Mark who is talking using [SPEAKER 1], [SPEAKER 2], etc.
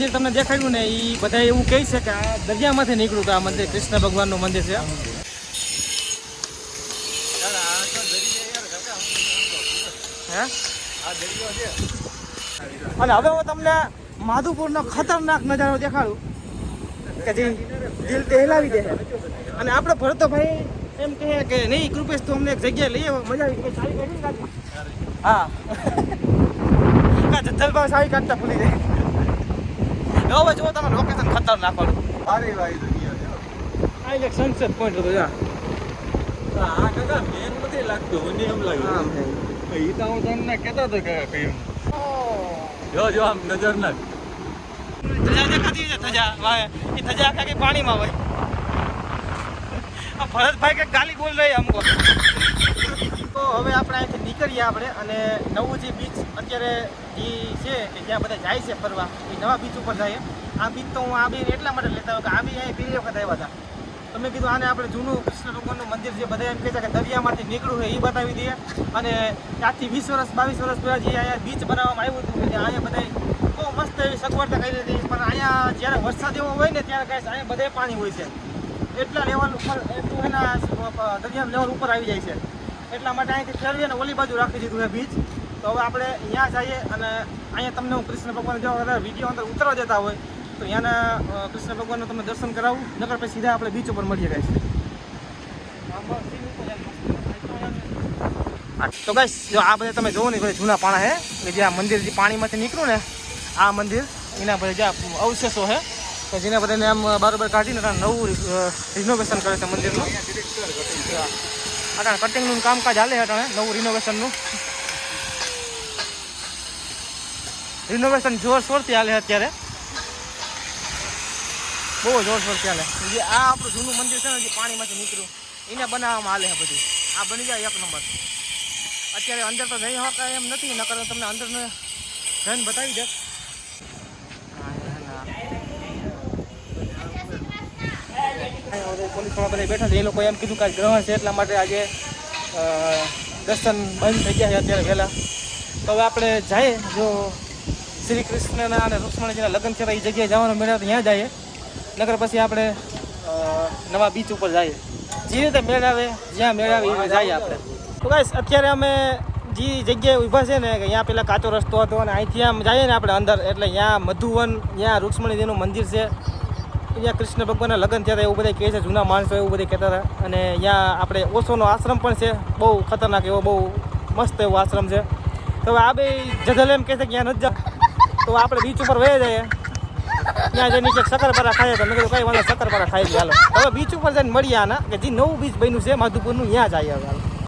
[SPEAKER 1] જે તમને દેખાડ્યું ને એ બધા એવું કહે છે કે આ દરિયામાંથી નીકળ્યું કે આ મંદિર, કૃષ્ણ ભગવાનનું મંદિર છે. અને હવે હું તમને માધુપુરનો ખતરનાક નજારો દેખાડું, કે જે દિલ દહેલાવી દે અને આપણે ભરતોભાઈ એમ કહે કે, નહીં, કૃપેશ, તું અમને એક જગ્યાએ લઈ આવો, મજા આવી સારી કાઢી હા. જથ્થલભાઈ સારી કાઢતા ભૂલી જાય. હવે જો તમે લોકેશન ખતરનાક નાખવાનું
[SPEAKER 2] સારી વાય.
[SPEAKER 1] આ એક સનસેટ પોઈન્ટ હતો જા.
[SPEAKER 2] આ કાકા મેન નથી લાગતું મને એમ લાગ્યું ઈ તો હું તમને કહેતો હતો કે કયું જો જો આમ નજર નાખ
[SPEAKER 1] ધજા દેખાતી છે ધજા વાય. એ ધજા આખા કે પાણીમાં હોય. આ ભરતભાઈ કે ગાલી બોલ રહી અમકો તો. હવે આપણે નીકળીએ આપણે અને નવું જે બીચ અત્યારે જે છે કે જ્યાં બધા જાય છે ફરવા, એ નવા બીચ ઉપર જાય આ બીચ તો હું આ બી એટલા માટે લેતા હોય કે આ બી અહીં પહેલી વખત આવ્યા હતા. તો મેં કીધું આને આપણે જૂનું કૃષ્ણ ભગવાનનું મંદિર જે બધા એમ કહે છે કે દરિયામાંથી નીકળ્યું હોય એ બતાવી દઈએ. અને આજથી વીસ વર્ષ, બાવીસ વર્ષ પહેલાં જે અહીંયા બીચ બનાવવામાં આવ્યું હતું કે અહીંયા બધા બહુ મસ્ત એવી સગવડતા કરી હતી. પણ અહીંયા જ્યારે વરસાદ એવો હોય ને ત્યારે કાંઈ અહીંયા બધે પાણી હોય છે. એટલા લેવલ ઉપર એટલું એના દરિયા લેવલ ઉપર આવી જાય છે. એટલા માટે અહીંથી ફેરવી અને ઓલી બાજુ રાખી દીધું છે બીચ તો હવે આપણે અહીંયા જઈએ અને અહીંયા તમને હું કૃષ્ણ ભગવાન જો વીડિયો અંદર ઉતરવા જતા હોય, તો અહીંયાના કૃષ્ણ ભગવાનનું તમે દર્શન કરાવું, નકર પછી સીધા આપણે બીચ ઉપર મળીએ ગાઈસ તો ગાઈશ જો આ બધા તમે જોવો ને જૂના પાણા હે કે જે આ મંદિર જે પાણીમાંથી નીકળ્યું ને, આ મંદિર, એના બધા જે અવશેષો હે કે જેના બધાને આમ બરોબર કાઢીને નવું રિનોવેશન કરે છે મંદિરનું. અટાણે કટિંગનું કામકાજ હાલે છે અટાણે નવું રિનોવેશનનું રિનોવેશન જોરશોરથી હાલે છે અત્યારે બહુ જોરશોરથી હાલે જે આ આપણું જૂનું મંદિર છે ને જે પાણીમાંથી નીકળ્યું એને બનાવવામાં હાલે છે બધું આ બની જાય એક નંબર અત્યારે અંદર તો જઈ શકાય એમ નથી નકર તો તમને અંદર જઈને બતાવી દે પોલીસવાળા બધા બેઠા છે. એ લોકો એમ કીધું કે ગ્રહણ છે, એટલા માટે આજે દર્શન બંધ થઈ ગયા છે અત્યારે વહેલા. તો હવે આપણે જઈએ. જો શ્રી કૃષ્ણના અને રૂક્ષ્મણજીના લગ્ન છે એ જગ્યાએ જવાનો મેળા તો ત્યાં જઈએ. નગર પછી આપણે નવા બીચ ઉપર જઈએ. જે રીતે મેળ આવે જ્યાં મેળ આવે એ જઈએ આપણે. તો બસ અત્યારે અમે જે જગ્યાએ ઊભા છે ને કે અહીંયા પેલા કાચો રસ્તો હતો અને અહીંથી આમ જઈએ ને આપણે અંદર, એટલે ત્યાં મધુવન ત્યાં રૂક્ષ્મણીજીનું મંદિર છે. અહીંયા કૃષ્ણ ભગવાનના લગ્ન થયા હતા, એવું બધા કહે છે, જૂના માણસો એવું બધા કહેતા હતા. અને અહીંયા આપણે ઓશોનો આશ્રમ પણ છે, બહુ ખતરનાક એવો, બહુ મસ્ત એવો આશ્રમ છે. તો હવે આ બે જધલ એમ કહે છે કે ત્યાં નથી જા તો આપણે બીચ ઉપર વહી જઈએ. ત્યાં જઈને નીચે શકરપારા ખાઈએ તો મેં કીધું કઈ વાંધો શકરપારા ખાઈ લઈએ હવે બીચ ઉપર જઈને મળીએ આના, કે જે નવું બીચ બન્યું છે, માધુપુરનું, ત્યાં જ હવે, હાલો.